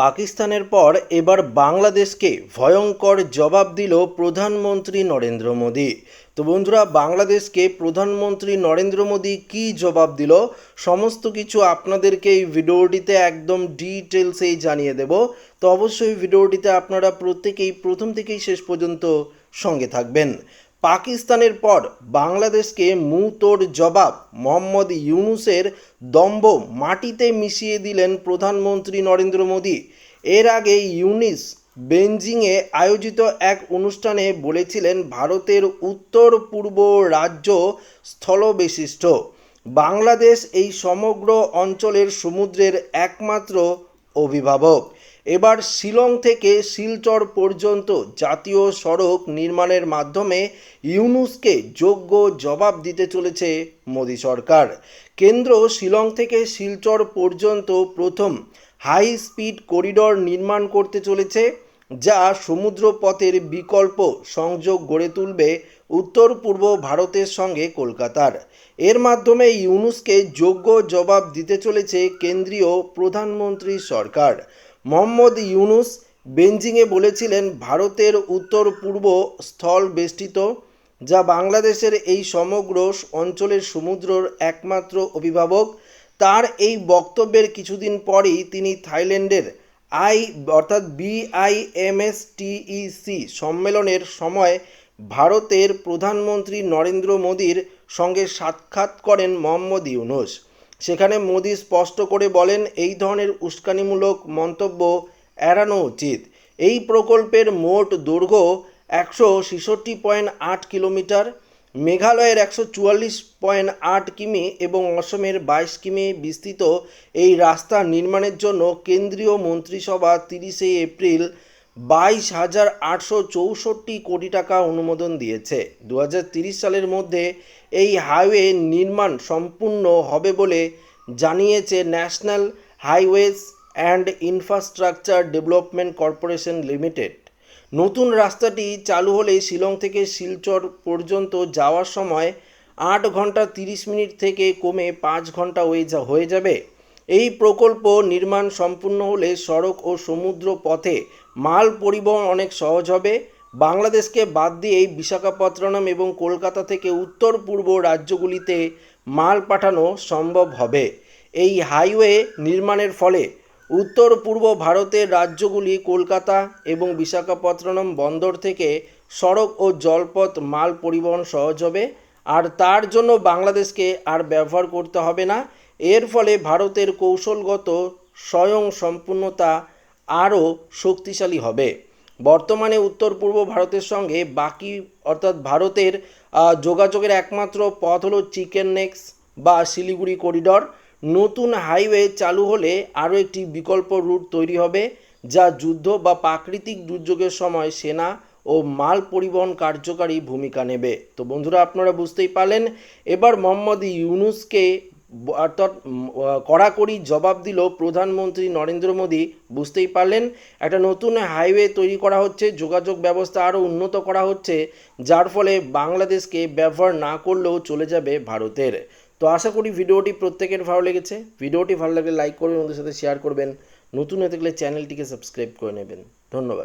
পাকিস্তানের পর এবার বাংলাদেশকে ভয়ঙ্কর জবাব দিল প্রধানমন্ত্রী নরেন্দ্র মোদী। তো বন্ধুরা, বাংলাদেশকে প্রধানমন্ত্রী নরেন্দ্র মোদী কী জবাব দিল, সমস্ত কিছু আপনাদেরকে এই ভিডিওটিতে একদম ডিটেলসেই জানিয়ে দেব। তো অবশ্যই ভিডিওটিতে আপনারা প্রত্যেকেই, প্রথম থেকেই শেষ পর্যন্ত সঙ্গে থাকবেন। পাকিস্তানের পর বাংলাদেশকে মুতোর জবাব মোহাম্মদ ইউনুসের দম্ভ মাটিতে মিশিয়ে দিলেন প্রধানমন্ত্রী নরেন্দ্র মোদী। এর আগে ইউনিস বেঞ্জিংয়ে আয়োজিত এক অনুষ্ঠানে বলেছিলেন, ভারতের উত্তর পূর্ব রাজ্য স্থলবেশিষ্ট। বাংলাদেশ এই সমগ্র অঞ্চলের সমুদ্রের একমাত্র অভিভাবক। এবার শিলং থেকে শিলচর পর্যন্ত জাতীয় সড়ক নির্মাণের মাধ্যমে ইউনুসকে যোগ্য জবাব দিতে চলেছে মোদী সরকার। কেন্দ্র শিলং থেকে শিলচর পর্যন্ত প্রথম হাই স্পিড করিডর নির্মাণ করতে চলেছে, যা সমুদ্র পথের বিকল্প সংযোগ গড়ে তুলবে উত্তর পূর্ব ভারতের সঙ্গে কলকাতার। এর মাধ্যমে ইউনুসকে যোগ্য জবাব দিতে চলেছে কেন্দ্রীয় প্রধানমন্ত্রী সরকার। মোহাম্মদ ইউনুস বেঞ্জিংয়ে বলেছিলেন, ভারতের উত্তর পূর্ব স্থল বেষ্টিত, যা বাংলাদেশের এই সমগ্র অঞ্চলের সমুদ্রর একমাত্র অভিভাবক। তার এই বক্তব্যের কিছুদিন পরেই তিনি থাইল্যান্ডের আই, অর্থাৎ বিআইএমএসটিইসি সম্মেলনের সময় ভারতের প্রধানমন্ত্রী নরেন্দ্র মোদীর সঙ্গে সাক্ষাৎ করেন মোহাম্মদ ইউনুস। সেখানে মোদী স্পষ্ট করে বলেন, এই ধরনের উস্কানিমূলক মন্তব্য এড়ানো উচিত। এই প্রকল্পের মোট দৈর্ঘ্য একশো ছেষট্টি পয়েন্ট আট কিলোমিটার, মেঘালয়ের একশো চুয়াল্লিশ পয়েন্ট আট কিমি এবং অসমের বাইশ কিমি বিস্তৃত এই রাস্তা নির্মাণের জন্য কেন্দ্রীয় মন্ত্রিসভা তিরিশে এপ্রিল বাইশ হাজার আটশো চৌষট্টি কোটি টাকা অনুমোদন দিয়েছে। দু সালের মধ্যে এই হাইওয়ে নির্মাণ সম্পূর্ণ হবে বলে জানিয়েছে national highways and infrastructure development corporation limited. নতুন রাস্তাটি চালু হলে শিলং থেকে শিলচর পর্যন্ত যাওয়ার সময় আট ঘণ্টা তিরিশ মিনিট থেকে কমে পাঁচ ঘণ্টা হয়ে হয়ে যাবে। এই প্রকল্প নির্মাণ সম্পূর্ণ হলে সড়ক ও সমুদ্র পথে মাল পরিবহন অনেক সহজ হবে। বাংলাদেশকে বাদ দিয়েই বিশাখাপত্তনম এবং কলকাতা থেকে উত্তর পূর্ব রাজ্যগুলিতে মাল পাঠানো সম্ভব হবে। এই হাইওয়ে নির্মাণের ফলে উত্তর পূর্ব ভারতের রাজ্যগুলি কলকাতা এবং বিশাখাপত্তনম বন্দর থেকে সড়ক ও জলপথ মাল পরিবহন সহজ হবে। আর তার জন্য বাংলাদেশকে আর ব্যবহার করতে হবে না। এর ফলে ভারতের কৌশলগত স্বয়ং সম্পূর্ণতা আরও শক্তিশালী হবে। বর্তমানে উত্তর পূর্ব ভারতের সঙ্গে বাকি, অর্থাৎ ভারতের যোগাযোগের একমাত্র পথ হলো চিকেন নেক্স বা শিলিগুড়ি করিডর। নতুন হাইওয়ে চালু হলে আরও একটি বিকল্প রুট তৈরি হবে, যা যুদ্ধ বা প্রাকৃতিক দুর্যোগের সময় সেনা ও মাল পরিবহন কার্যকারী ভূমিকা নেবে। তো বন্ধুরা, আপনারা বুঝতেই পারলেন। এবার মোহাম্মদ ইউনুসকে অর্থাৎ কড়াকড়ি জবাব দিল প্রধানমন্ত্রী নরেন্দ্র মোদী। বুঝতেই পারলেন, একটা নতুন হাইওয়ে তৈরি করা হচ্ছে, যোগাযোগ ব্যবস্থা আরও উন্নত করা হচ্ছে, যার ফলে বাংলাদেশকে ব্যবহার না করলেও চলে যাবে ভারতের। তো আশা করি ভিডিওটি প্রত্যেকের ভালো লেগেছে। ভিডিওটি ভালো লাগলে লাইক করবেন ওদের সাথে শেয়ার করবেন। নতুন হয়ে থাকলে চ্যানেলটিকে সাবস্ক্রাইব করে নেবেন। ধন্যবাদ।